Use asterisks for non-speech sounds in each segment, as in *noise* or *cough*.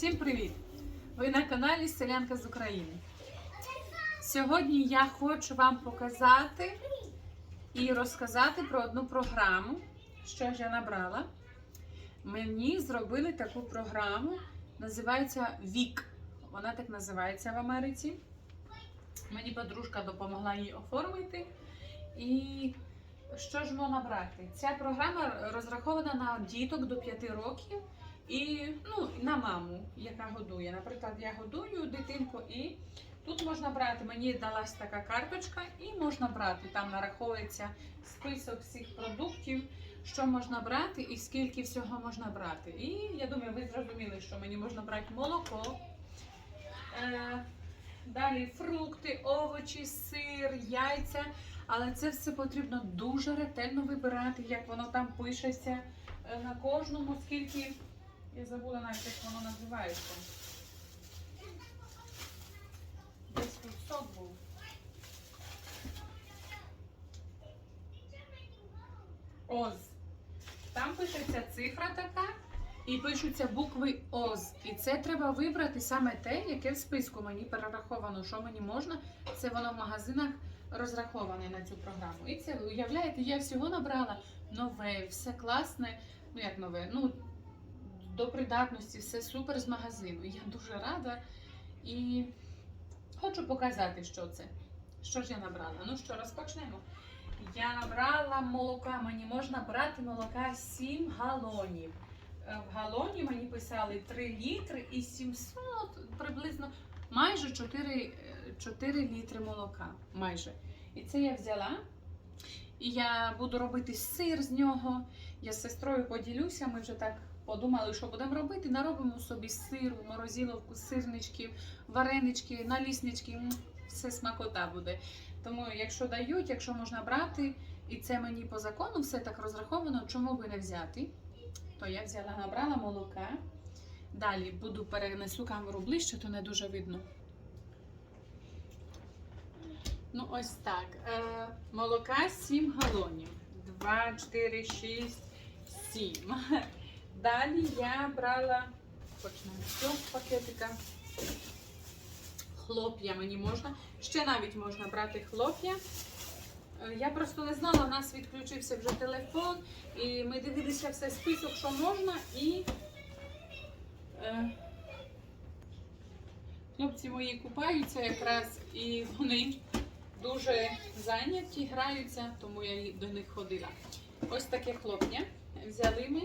Всім привіт! Ви на каналі Селянка з України. Сьогодні я хочу вам показати і розказати про одну програму, що ж я набрала. Мені зробили таку програму, називається Вік. Вона так називається в Америці. Мені подружка допомогла її оформити. І що ж можна брати? Ця програма розрахована на діток до 5 років і ну, на маму, яка годує. Наприклад, я годую дитинку, і тут можна брати, мені далась така карточка, і можна брати. Там нараховується список всіх продуктів, що можна брати і скільки всього можна брати. І я думаю, ви зрозуміли, що мені можна брати молоко. Е, Далі фрукти, овочі, сир, яйця. Але це все потрібно дуже ретельно вибирати, як воно там пишеться е, на кожному, скільки. Я забула навіть, як воно називається. Десь тут сок був. Оз. Там пишеться цифра така і пишуться букви ОЗ. І це треба вибрати саме те, яке в списку мені перераховано, що мені можна. Це воно в магазинах розраховане на цю програму. І це, уявляєте, я всього набрала нове, все класне. Ну як нове? Ну, до придатності, все супер з магазину. Я дуже рада і хочу показати, що це. Що ж я набрала? Ну що, розпочнемо. Я набрала молока. Мені можна брати молока 7 галонів. Е, В галоні мені писали 3 літри і 700, приблизно майже 4, е, 4 літри молока. Майже. І це я взяла. І я буду робити сир з нього. Я з сестрою поділюся. Ми вже так подумали, що будемо робити. Наробимо собі сиру, морозиловку, сирничків, варенички, наліснички. Все смакота буде. Тому, якщо дають, якщо можна брати, і це мені по закону все так розраховано, чому би не взяти? То я взяла, набрала молока. Далі буду перенесу камеру ближче, то не дуже видно. Ну, ось так. Е, молока 7 галонів. 2, 4, 6, 7. Далі я брала почнемо з цього пакетика. Хлоп'я мені можна. Ще навіть можна брати хлоп'я. Е, Я просто не знала, у нас відключився вже телефон, і ми дивилися все список, що можна, і е, хлопці мої купаються якраз, і вони дуже зайняті, граються, тому я до них ходила. Ось таке хлоп'я взяли ми.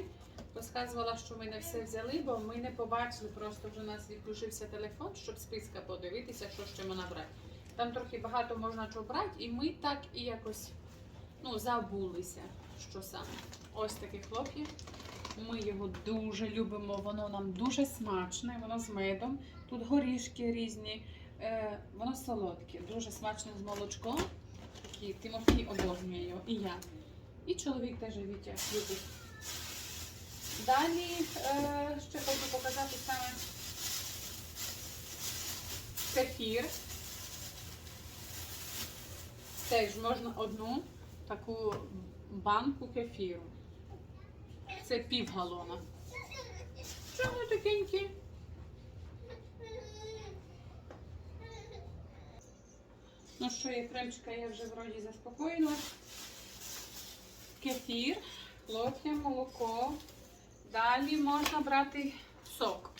Розказувала, що ми не все взяли, бо ми не побачили, просто вже у нас відключився телефон, щоб списка подивитися, що ще можна брати. Там трохи багато можна чого брати, і ми так і якось ну, забулися, що саме. Ось таке хлоп'я. Ми його дуже любимо, воно нам дуже смачне, воно з медом. Тут горішки різні, е, воно солодке, дуже смачне з молочком. Такі Тимофій обожнює його, і я. І чоловік теж Вітя любить. Далі е, ще хочу показати саме кефір. Теж можна одну таку банку кефіру. Це пів галона. Чому такенькі? Ну що, Єфремчика я вже вроді заспокоїла. Кефір, хлоп'я, молоко. Далі можна брати сок.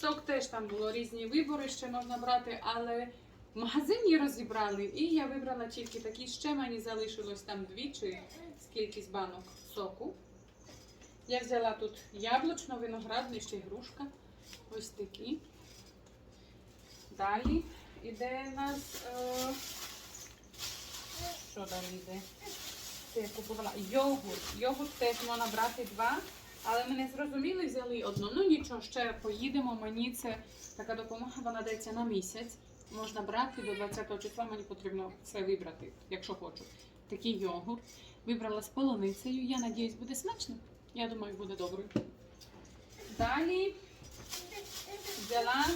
Сок теж там було різні вибори, ще можна брати, але в магазині розібрали. І я вибрала тільки такі. Ще мені залишилось там дві чи скількись банок соку. Я взяла тут яблучно, виноградний, ще грушка. Ось такі. Далі іде у нас. Е... Що далі йде? Це я купувала йогурт. Йогурт теж можна брати два. Але ми не зрозуміли, взяли одну. Ну нічого, ще поїдемо. Мені це така допомога, вона дається на місяць. Можна брати до 20 числа, мені потрібно все вибрати, якщо хочу. Такий йогурт. Вибрала з полуницею. Я надіюсь, буде смачно. Я думаю, буде добре. Далі взяла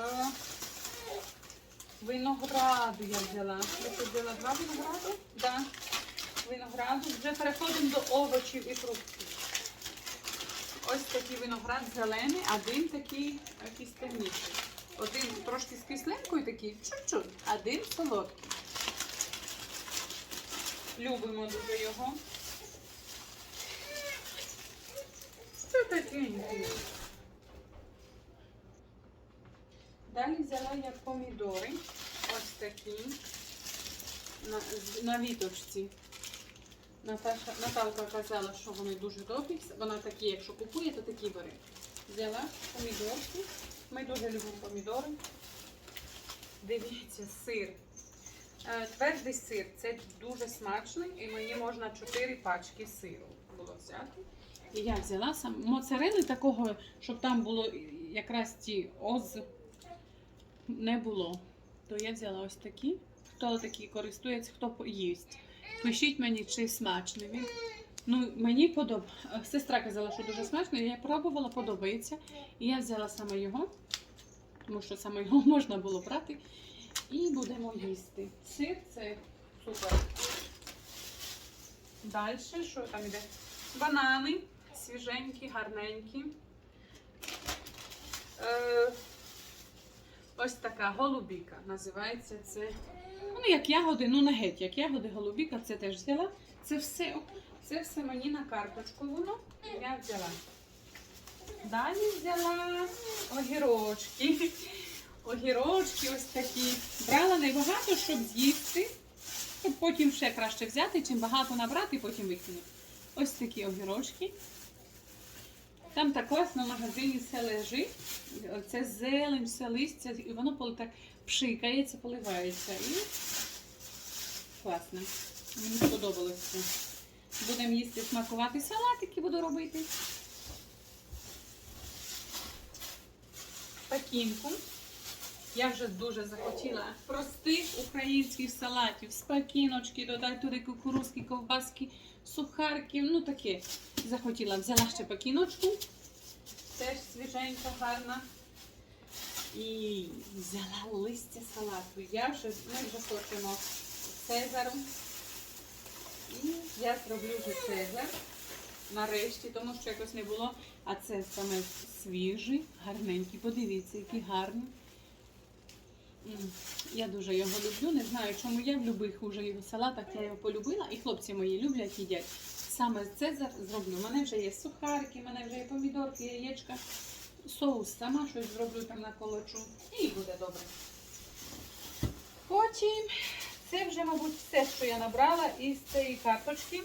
е, винограду. Я взяла. Я тут взяла два винограду. Да. Винограду. Вже переходимо до овочів і фруктів. Ось такий виноград зелений, один такий якийсь темніший. Один трошки з кислинкою такий, чуть-чуть, один солодкий. Любимо дуже його. Це такенький. Далі взяла я помідори. Ось такі. На, на віточці. Наташа, Наталка казала, що вони дуже добрі. Вона такі, якщо купує, то такі бери. Взяла помідорки. Ми дуже любимо помідори. Дивіться, сир. Е, Твердий сир. Це дуже смачний і мені можна 4 пачки сиру було взяти. І я взяла сам моцарели такого, щоб там було якраз ті оз не було. То я взяла ось такі. Хто такі користується, хто по- їсть. Пишіть мені, чи смачний він. Ну, мені подобається. Сестра казала, що дуже смачно, я пробувала, подобається. І я взяла саме його, тому що саме його *laughs* можна було брати. І будемо їсти. Сир це супер. Далі, що там іде? Банани свіженькі, гарненькі. Е, ось така голубіка. Називається це. Ну, як ягоди, ну не геть, як ягоди, голубіка, це теж взяла. Це все, це все мені на карточку воно. Я взяла. Далі взяла огірочки. Огірочки ось такі. Брала небагато, щоб з'їсти. Щоб потім ще краще взяти, чим багато набрати, потім викинути. Ось такі огірочки. Там так класно в магазині все лежить. Це зелень, все листя, і воно так пшикається, поливається. І класно. Мені сподобалось це. Будемо їсти смакувати салатики, буду робити. Пакінку. Я вже дуже захотіла простих українських салатів, спакіночки, додай туди кукурузки, ковбаски, сухарки, ну таке. Захотіла. Взяла ще пакіночку, теж свіженька, гарна. І взяла листя салату. Я вже, ми вже хочемо цезару. І я зроблю вже цезар нарешті, тому що якось не було. А це саме свіжий, гарненький. Подивіться, який гарний. Я дуже його люблю. Не знаю, чому я в любих уже його салатах я його полюбила. І хлопці мої люблять, їдять. Саме цезар зроблю. У мене вже є сухарики, у мене вже є помідорки, яєчка. Соус сама щось зроблю там на колочу. І буде добре. Потім це вже, мабуть, все, що я набрала із цієї карточки.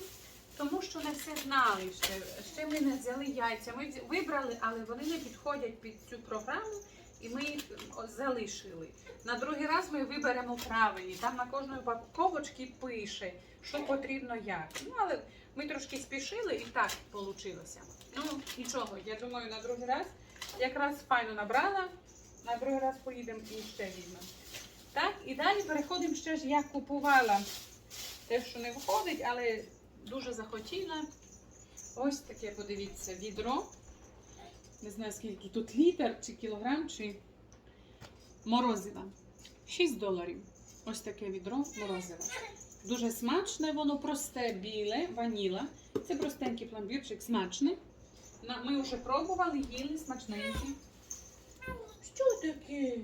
Тому що не все знали ще. Ще ми не взяли яйця. Ми вибрали, але вони не підходять під цю програму, і ми їх залишили. На другий раз ми виберемо правильні. Там на кожної упаковочці пише, що потрібно як. Ну, але ми трошки спішили і так вийшло. Ну, нічого, я думаю, на другий раз якраз файно набрала. На другий раз поїдемо і ще візьмемо. Так, і далі переходимо ще ж, я купувала те, що не виходить, але дуже захотіла. Ось таке, подивіться, відро. Не знаю, скільки тут літр, чи кілограм, чи морозива. 6 доларів. Ось таке відро морозива. Дуже смачне, воно просте, біле, ваніла. Це простенький пломбірчик, смачний. Ми вже пробували, їли смачненький. Що таке?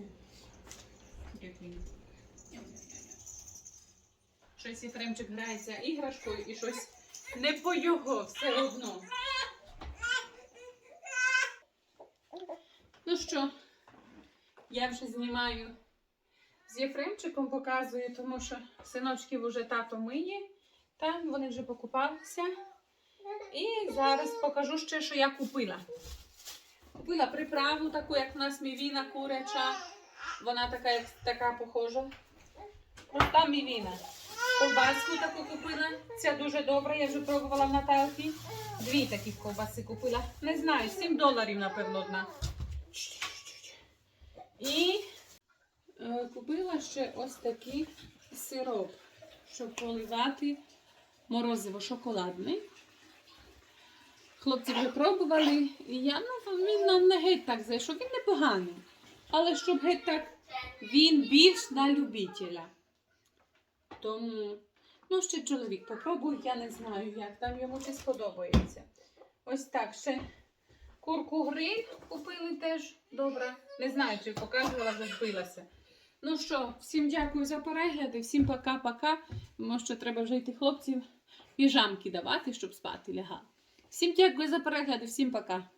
Як він? Щось Єфремчик грається іграшкою і щось не по його все одно. Що, я вже знімаю з Єфремчиком, показую, тому що синочків вже тато миє. Та вони вже покупалися. І зараз покажу ще, що я купила. Купила приправу таку, як в нас мівіна куряча. Вона така, як така похожа. Проста мівіна. Ковбаску таку купила. Ця дуже добра, я вже пробувала в Наталки. Дві таких ковбаси купила. Не знаю, 7 доларів, напевно, одна. І е, купила ще ось такий сироп, щоб поливати морозиво шоколадний. Хлопці вже пробували, і я, ну, він нам не геть так зайшов, він непоганий. Але щоб геть так, він більш на любителя. Тому, ну, ще чоловік попробує, я не знаю, як там йому чи сподобається. Ось так ще Курку гриль купили теж. Добре. Не знаю, чи показувала, вже вбилася. Ну що, всім дякую за перегляди, всім пока-пока. Може, треба вже йти хлопців піжамки давати, щоб спати лягали. Всім дякую за перегляди, всім пока.